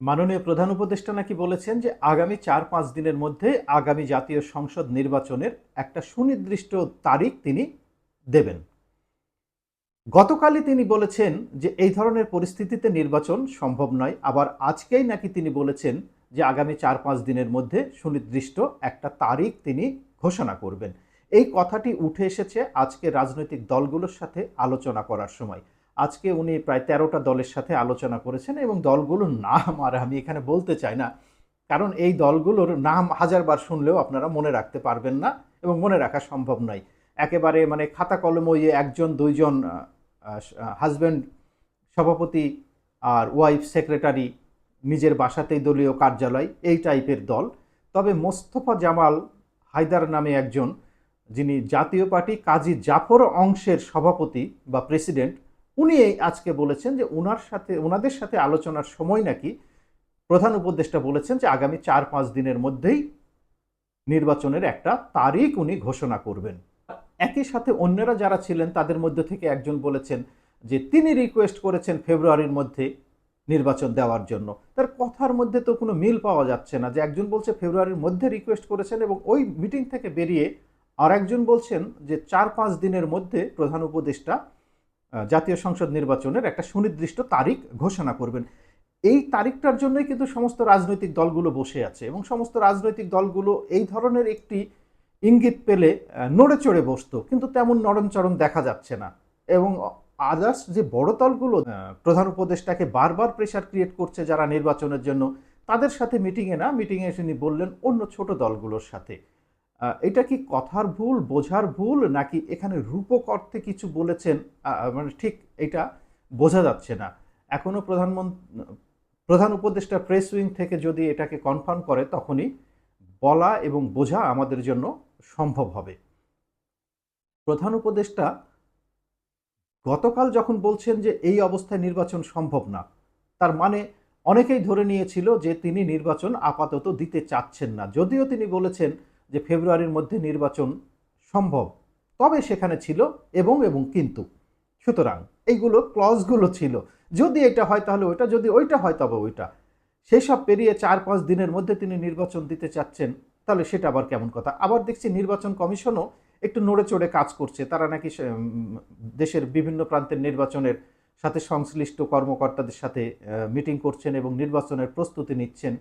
মাননীয় প্রধান উপদেষ্টা নাকি বলেছেন যে আগামী চার পাঁচ দিনের মধ্যে আগামী জাতীয় সংসদ নির্বাচনের একটা সুনির্দিষ্ট তারিখ তিনি দেবেন। গতকালই তিনি বলেছেন যে এই ধরনের পরিস্থিতিতে নির্বাচন সম্ভব নয়। আবার আজকেই নাকি তিনি বলেছেন যে আগামী চার পাঁচ দিনের মধ্যে সুনির্দিষ্ট একটা তারিখ তিনি ঘোষণা করবেন। এই কথাটি উঠে এসেছে আজকে রাজনৈতিক দলগুলোর সাথে আলোচনা করার সময়। আজকে উনি প্রায় তেরোটা দলের সাথে আলোচনা করেছেন এবং দলগুলোর নাম আর আমি এখানে বলতে চাই না। কারণ এই দলগুলোর নাম হাজারবার শুনলেও আপনারা মনে রাখতে পারবেন না এবং মনে রাখা সম্ভব নয়। একেবারে মানে খাতা কলম ওই একজন, দুইজন হাজব্যান্ড সভাপতি আর ওয়াইফ সেক্রেটারি নিজের বাসাতেই দলীয় কার্যালয়, এই টাইপের দল। তবে মোস্তফা জামাল হায়দার নামে একজন, যিনি জাতীয় পার্টি কাজী জাফর অংশের সভাপতি বা প্রেসিডেন্ট উনি আজকে বলেছেন যে ওনার সাথে ওনাদের সাথে আলোচনার সময় নাকি প্রধান উপদেষ্টা বলেছেন যে আগামী চার পাঁচ দিনের মধ্যেই নির্বাচনের একটা তারিখ উনি ঘোষণা করবেন। একই সাথে অন্যরা যারা ছিলেন তাদের মধ্যে থেকে একজন বলেছেন যে তিনি রিকোয়েস্ট করেছেন ফেব্রুয়ারির মধ্যে নির্বাচন দেওয়ার জন্য। তার কথার মধ্যে তো কোনো মিল পাওয়া যাচ্ছে না যে একজন বলছে ফেব্রুয়ারির মধ্যে রিকোয়েস্ট করেছেন এবং ওই মিটিং থেকে বেরিয়ে আর একজন বলছেন যে চার পাঁচ দিনের মধ্যে প্রধান উপদেষ্টা জাতীয় সংসদ নির্বাচনের একটা সুনির্দিষ্ট তারিখ ঘোষণা করবেন। এই তারিখটার জন্যই কিন্তু সমস্ত রাজনৈতিক দলগুলো বসে আছে এবং সমস্ত রাজনৈতিক দলগুলো এই ধরনের একটি ইঙ্গিত পেলে নড়ে চড়ে বসতো, কিন্তু তেমন নরমচরম দেখা যাচ্ছে না। এবং আদার্স যে বড় দলগুলো প্রধান উপদেষ্টাকে বারবার প্রেশার ক্রিয়েট করছে যারা নির্বাচনের জন্য, তাদের সাথে মিটিংয়ে না মিটিংয়ে এসে বললেন অন্য ছোট দলগুলোর সাথে। এটা কি কথার ভুল, বোঝার ভুল, নাকি এখানে রূপক অর্থে কিছু বলেছেন? মানে ঠিক এটা বোঝা যাচ্ছে না। এখনও প্রধানমন্ত্রী প্রধান উপদেষ্টা প্রেস উইং থেকে যদি এটাকে কনফার্ম করে, তখনই বলা এবং বোঝা আমাদের জন্য সম্ভব হবে। প্রধান উপদেষ্টা গতকাল যখন বলছেন যে এই অবস্থায় নির্বাচন সম্ভব না, তার মানে অনেকেই ধরে নিয়েছিল যে তিনি নির্বাচন আপাতত দিতে চাচ্ছেন না। যদিও তিনি বলেছেন যে ফেব্রুয়ারির মধ্যে নির্বাচন সম্ভব, তবে সেখানে ছিল এবং এবং কিন্তু। সুতরাং এইগুলো ক্লজগুলো ছিল। যদি এটা হয় তাহলে ওইটা, যদি ওইটা হয় তবে ওইটা। সেই সব পেরিয়ে চার পাঁচ দিনের মধ্যে তিনি নির্বাচন দিতে চাচ্ছেন, তাহলে সেটা আবার কেমন কথা? আবার দেখছি নির্বাচন কমিশনও একটু নড়ে চড়ে কাজ করছে। তারা নাকি দেশের বিভিন্ন প্রান্তের নির্বাচনের সাথে সংশ্লিষ্ট কর্মকর্তাদের সাথে মিটিং করছেন এবং নির্বাচনের প্রস্তুতি নিচ্ছেন।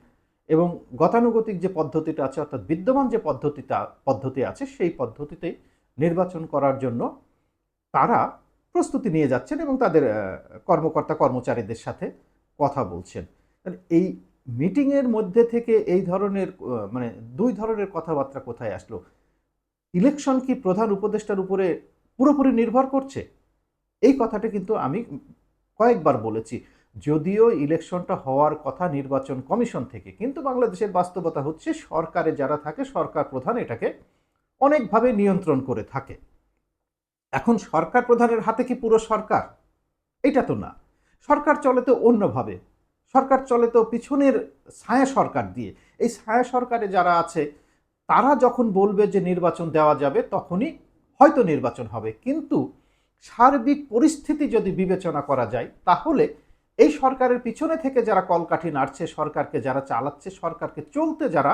এবং গতানুগতিক যে পদ্ধতিটা আছে, অর্থাৎ বিদ্যমান যে পদ্ধতিটা, পদ্ধতি আছে, সেই পদ্ধতিতে নির্বাচন করার জন্য তারা প্রস্তুতি নিয়ে যাচ্ছেন এবং তাদের কর্মকর্তা, কর্মচারীদের সাথে কথা বলছেন। এই মিটিংয়ের মধ্যে থেকে এই ধরনের মানে দুই ধরনের কথাবার্তা কোথায় আসলো? ইলেকশন কি প্রধান উপদেষ্টার উপরে পুরোপুরি নির্ভর করছে? এই কথাটা কিন্তু আমি কয়েকবার বলেছি। যদিও ইলেকশনটা হওয়ার কথা নির্বাচন কমিশন থেকে, কিন্তু বাংলাদেশের বাস্তবতা হচ্ছে সরকারে যারা থাকে, সরকার প্রধান এটাকে অনেকভাবে নিয়ন্ত্রণ করে থাকে। এখন সরকার প্রধানের হাতে কি পুরো সরকার? এটা তো না। সরকার চলে তো অন্যভাবে। সরকার চলে তো পিছনের ছায়া সরকার দিয়ে। এই ছায়া সরকারে যারা আছে, তারা যখন বলবে যে নির্বাচন দেওয়া যাবে, তখনই হয়তো নির্বাচন হবে। কিন্তু সার্বিক পরিস্থিতি যদি বিবেচনা করা যায়, তাহলে এই সরকারের পিছনে থেকে যারা কলকাঠি নাড়ছে, সরকারকে যারা চালাচ্ছে, সরকারকে চলতে যারা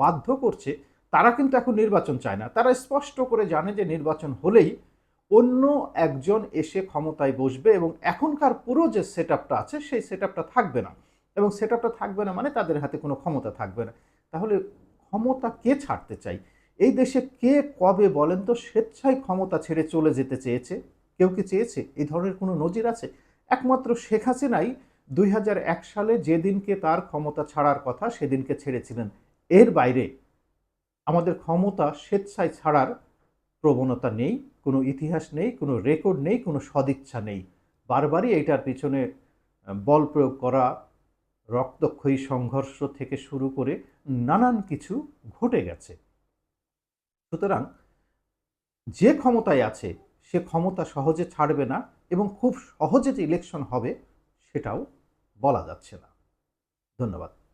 বাধ্য করছে, তারা কিন্তু এখন নির্বাচন চায় না। তারা স্পষ্ট করে জানে যে নির্বাচন হলেই অন্য একজন এসে ক্ষমতায় বসবে এবং এখনকার পুরো যে সেট আছে, সেই সেট থাকবে না। এবং সেট থাকবে না মানে তাদের হাতে কোনো ক্ষমতা থাকবে না। তাহলে ক্ষমতা কে ছাড়তে চাই এই দেশে কে কবে বলেন তো, স্বেচ্ছায় ক্ষমতা ছেড়ে চলে যেতে চেয়েছে? কেউ কি চেয়েছে? এই ধরনের কোনো নজির আছে? একমাত্র শেখ হাসিনাই দুই হাজার এক সালে যেদিনকে তার ক্ষমতা ছাড়ার কথা সেদিনকে ছেড়েছিলেন। এর বাইরে আমাদের ক্ষমতা স্বেচ্ছায় ছাড়ার প্রবণতা নেই, কোনো ইতিহাস নেই, কোনো রেকর্ড নেই, কোনো সদিচ্ছা নেই। বারবারই এটার পিছনে বল প্রয়োগ করা, রক্তক্ষয়ী সংঘর্ষ থেকে শুরু করে নানান কিছু ঘটে গেছে। সুতরাং যে ক্ষমতায় আছে, সে ক্ষমতা সহজে ছাড়বে না এবং খুব সহজে যে ইলেকশন হবে সেটাও বলা যাচ্ছে না। ধন্যবাদ।